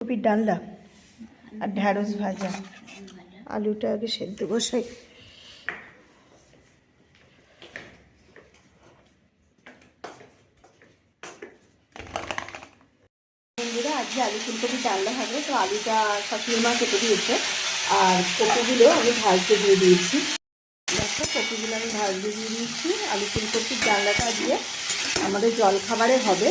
কপির ডালনা আর ঢ্যাঁড়স ভাজা। আলুটা আগে সেদ্ধ বসাই। বন্ধুরা, আজকে আলু ফুলকপি ডালনা হবে, তো আলুটা শাশুড়ি মা কেটে দিয়েছে। আর কপিগুলো আমি ভাজতে দিয়ে দিয়েছি। দেখো, কপিগুলো আমি ভাজতে দিয়ে দিয়েছি। আলু ফুলকপির ডালনাটা দিয়ে আমাদের জলখাবারে হবে।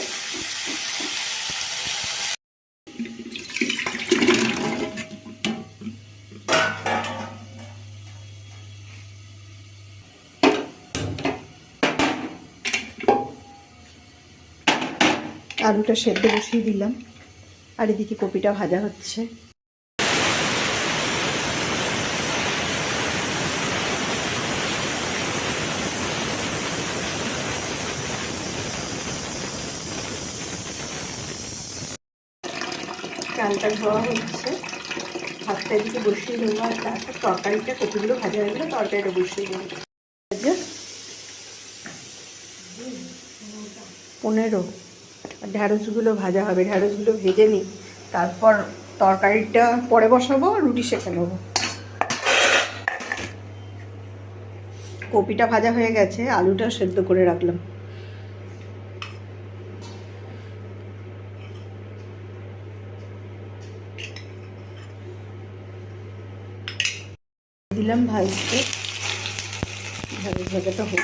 আলুটা সেদ্ধ বসিয়ে দিলাম। আর এদিকে কপিটা ভাজা হচ্ছে। চালটা ধোয়া হচ্ছে। ভাতটা এদিকে বসিয়ে দেবো আর তারপর তরকারিটা, কপিগুলো ভাজা হয়ে গেলে তরকারিটা বসিয়ে দেবো পনেরো। ঢ্যাঁড়সগুলো ভাজা হবে ঢ্যাঁড়সগুলো ভেজে নিই। তারপর তরকারিটা পরে বসাবো রুটি সেঁকে নেব। কপিটা ভাজা হয়ে গেছে, আলুটা সেদ্ধ করে রাখলাম। দিলাম ভাজতে। ঢ্যাঁড়স ভাজাটা হোক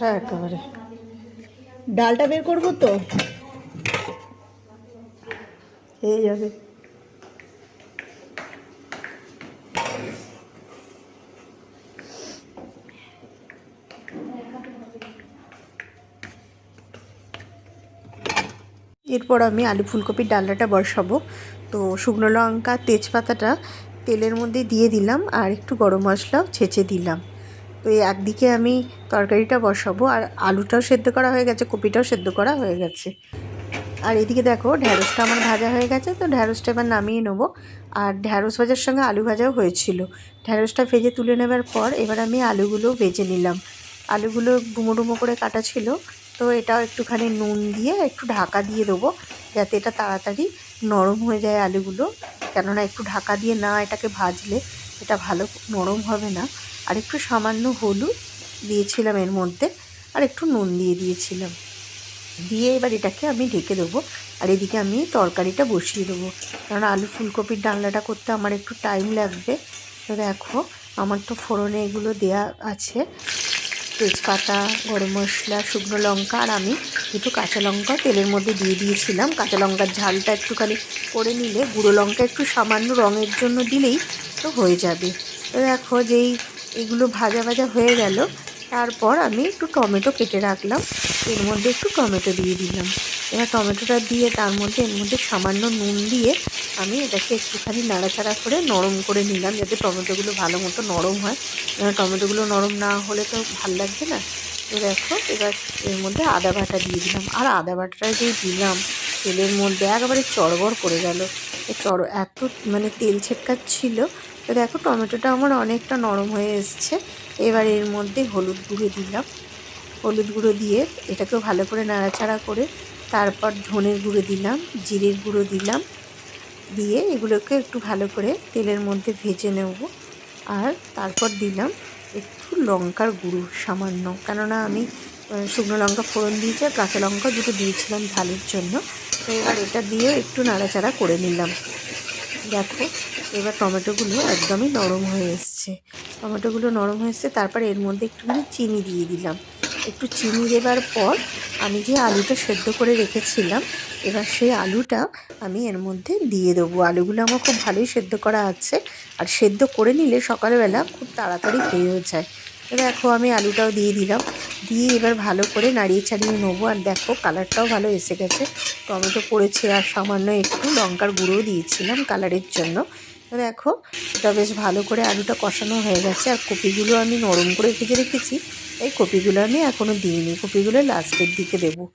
আচ্ছা একেবারে। ডালটা বের করব তো? এই যাবে। এরপর আমি আলু ফুলকপির ডালনাটা বসাবো। তো শুকনো লঙ্কা, তেজপাতাটা তেলের মধ্যে দিয়ে দিলাম আর একটু গরম মশলাও ছেঁচে দিলাম। তো এই একদিকে আমি তরকারিটা বসাবো আর আলুটাও সেদ্ধ করা হয়ে গেছে, কপিটাও সেদ্ধ করা হয়ে গেছে। আর এদিকে দেখো ঢ্যাঁড়সটা আমার ভাজা হয়ে গেছে, তো ঢ্যাঁড়সটা এবার নামিয়ে নেব। আর ঢ্যাঁড়স ভাজার সঙ্গে আলু ভাজাও হয়েছিল। ঢ্যাঁড়সটা ভেজে তুলে নেবার পর এবার আমি আলুগুলো ভেজে নিলাম। আলুগুলো ডুমো ডুমো করে কাটা ছিল, তো এটাও একটুখানি নুন দিয়ে একটু ঢাকা দিয়ে দেবো, যাতে এটা তাড়াতাড়ি নরম হয়ে যায় আলুগুলো। কেননা একটু ঢাকা দিয়ে না এটাকে ভাজলে এটা ভালো নরম হবে না। আর একটু সামান্য হলুদ দিয়েছিলাম এর মধ্যে আর একটু নুন দিয়ে দিয়েছিলাম। দিয়ে এবার এটাকে আমি ঢেকে দেবো, আর এদিকে আমি তরকারিটা বসিয়ে দেবো। কারণ আলু ফুলকপির ডালনাটা করতে আমার একটু টাইম লাগবে। তো দেখো, আমার তো ফোড়নে এগুলো দেয়া আছে। তেজপাতা, গরম মশলা, শুকনো লঙ্কা, আর আমি একটু কাঁচা লঙ্কা তেলের মধ্যে দিয়ে দিয়েছিলাম। কাঁচা লঙ্কার ঝালটা একটুখানি করে নিলে, গুঁড়ো লঙ্কা একটু সামান্য রঙের জন্য দিলেই তো হয়ে যাবে। তো দেখো, যেই এগুলো ভাজা ভাজা হয়ে গেল। তারপর আমি একটু টমেটো কেটে রাখলাম। এর মধ্যে একটু টমেটো দিয়ে দিলাম। এবার টমেটোটা দিয়ে তার মধ্যে, এর মধ্যে সামান্য নুন দিয়ে আমি এটাকে একটুখানি নাড়াচাড়া করে নরম করে নিলাম যাতে টমেটোগুলো ভালো মতো নরম হয়। টমেটোগুলো নরম না হলে তো ভালো লাগবে না। তো দেখো, এবার এর মধ্যে আদা বাটা দিয়ে দিলাম। আর আদা বাটাটা যে দিলাম, তেলের মধ্যে একেবারে চড়বড় করে গেল। চড়, এত মানে তেল ছেটকাচ্ছিল তো দেখো, টমেটোটা আমার অনেকটা নরম হয়ে এসছে। এবার এর মধ্যে হলুদ গুঁড়ো দিলাম। হলুদ গুঁড়ো দিয়ে এটাকেও ভালো করে নাড়াচাড়া করে তারপর ধনের গুঁড়ো দিলাম, জিরের গুঁড়ো দিলাম, দিয়ে এগুলোকে একটু ভালো করে তেলের মধ্যে ভেজে নেব। আর তারপর দিলাম একটু লঙ্কার গুঁড়ো সামান্য। কেননা আমি শুকনো লঙ্কা ফোড়ন দিয়েছি আর কাঁচা লঙ্কা দুটো দিয়েছিলাম ঝালের জন্য। তো এবার এটা দিয়ে একটু নাড়াচাড়া করে নিলাম। দেখো এবার টমেটোগুলো একদমই নরম হয়ে এসছে। টমেটোগুলো নরম হয়ে এসছে, তারপর এর মধ্যে একটুখানি চিনি দিয়ে দিলাম। একটু চিনি দেবার পর আমি যে আলুটা সেদ্ধ করে রেখেছিলাম, এবার সেই আলুটা আমি এর মধ্যে দিয়ে দেবো। আলুগুলো আমার খুব ভালোই সেদ্ধ করা আছে, আর সেদ্ধ করে নিলে সকালবেলা খুব তাড়াতাড়ি হয়ে যায়। এবার দেখো আমি আলুটাও দিয়ে দিলাম। দিয়ে এবার ভালো করে নাড়িয়ে চাড়িয়ে নেব। আর দেখো কালারটাও ভালো এসে গেছে। টমেটো পড়েছে আর সামান্য একটু লঙ্কার গুঁড়োও দিয়েছিলাম কালারের জন্য। দেখো, এটা বেশ ভালো করে আলুটা কষানো হয়ে গেছে। আর কপিগুলো আমি নরম করে ভেজে রেখেছি। এই কপিগুলো আমি এখনও দিইনি। কপিগুলো লাস্টের দিকে দেবো।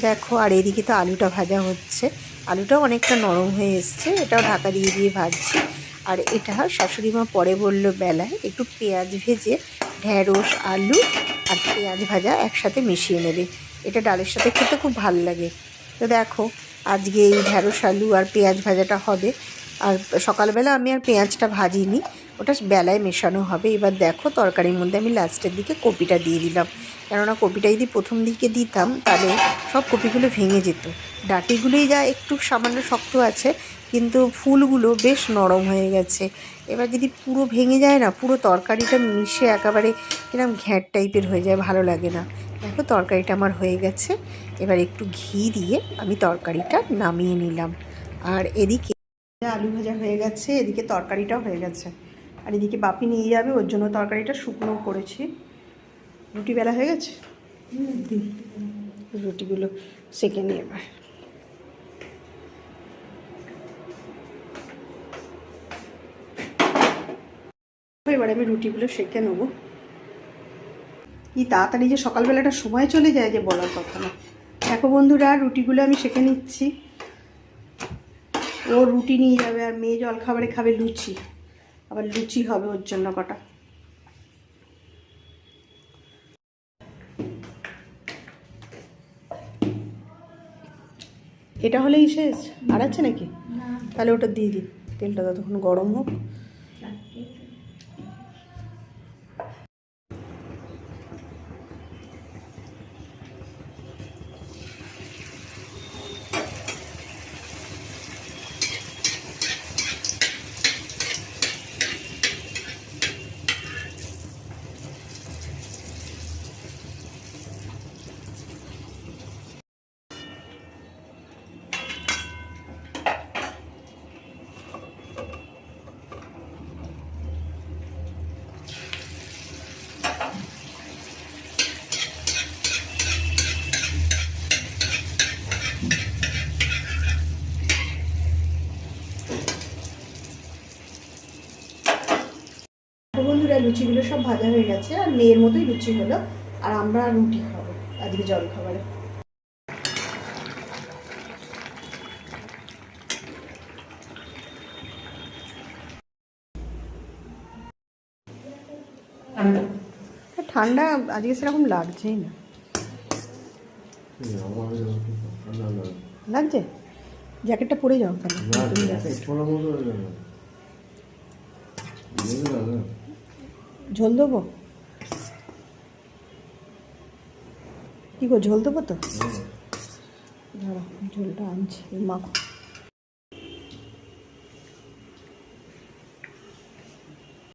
দেখো, আর এদিকে তো আলুটা ভাজা হচ্ছে। আলুটাও অনেকটা নরম হয়ে এসছে। এটাও ঢাকা দিয়ে দিয়ে ভাজছি। আর এটা শাশুড়ি মা পরে বলল বেলায়, একটু পেঁয়াজ ভেজে ঢ্যাঁড়স আলু আর পেঁয়াজ ভাজা একসাথে মিশিয়ে নেবে। এটা ডালের সাথে খেতে খুব ভালো লাগে। তো দেখো, আজকে এই ঢ্যাঁড়স আলু আর পেঁয়াজ ভাজাটা হবে। আর সকালবেলা আমি আর পেঁয়াজটা ভাজিনি, ওটা বেলায় মেশানো হবে। এবার দেখো তরকারির মধ্যে আমি লাস্টের দিকে কপিটা দিয়ে দিলাম। কেননা কপিটা যদি প্রথম দিকে দিতাম, তাহলে সব কপিগুলো ভেঙে যেত। ডাটিগুলোই যা একটু সামান্য শক্ত আছে, কিন্তু ফুলগুলো বেশ নরম হয়ে গেছে। এবার যদি পুরো ভেঙে যায় না, পুরো তরকারিটা মিশে একেবারে কিরম ঘ্যাঁট টাইপের হয়ে যায়, ভালো লাগে না। দেখো তরকারিটা আমার হয়ে গেছে। এবার একটু ঘি দিয়ে আমি তরকারিটা নামিয়ে নিলাম। আর এদিকে আলু ভাজা হয়ে গেছে, এদিকে তরকারিটাও হয়ে গেছে। আর এদিকে বাপি নিয়ে যাবে, ওর জন্য তরকারিটা শুকনো করেছি। রুটি বেলা হয়ে গেছে। রুটিগুলো সেকে নিয়ে এবার। এবার আমি রুটিগুলো সেকে নেব। কি তাড়াতাড়ি যে সকালবেলাটা সময় চলে যায় যে বলার কথা না। দেখো বন্ধুরা, রুটিগুলো আমি সেকে নিচ্ছি। ও রুটি নিয়ে যাবে আর মেয়ে জল খাবারে খাবে লুচি। আবার লুচি হবে ওর জন্য কটা। এটা হলেই শেষ? আর আছে নাকি? তাহলে ওটা দিয়ে দিই। তেলটা ততক্ষণ গরম হোক। বন্ধুরা লুচিগুলো সব ভাজা হয়ে গেছে আর মেয়ের মতোই লুচি হলো। আর আমরা রুটি খাব আজকে জল খাবারে ঠান্ডা আজকে সেরকম লাগছেই না। লাগছে জ্যাকেটটা পরে যাও তাহলে। ঝোল দেবো? কি গো ঝোল দেবো তো? ধরো ঝোলটা আনছি মাখো।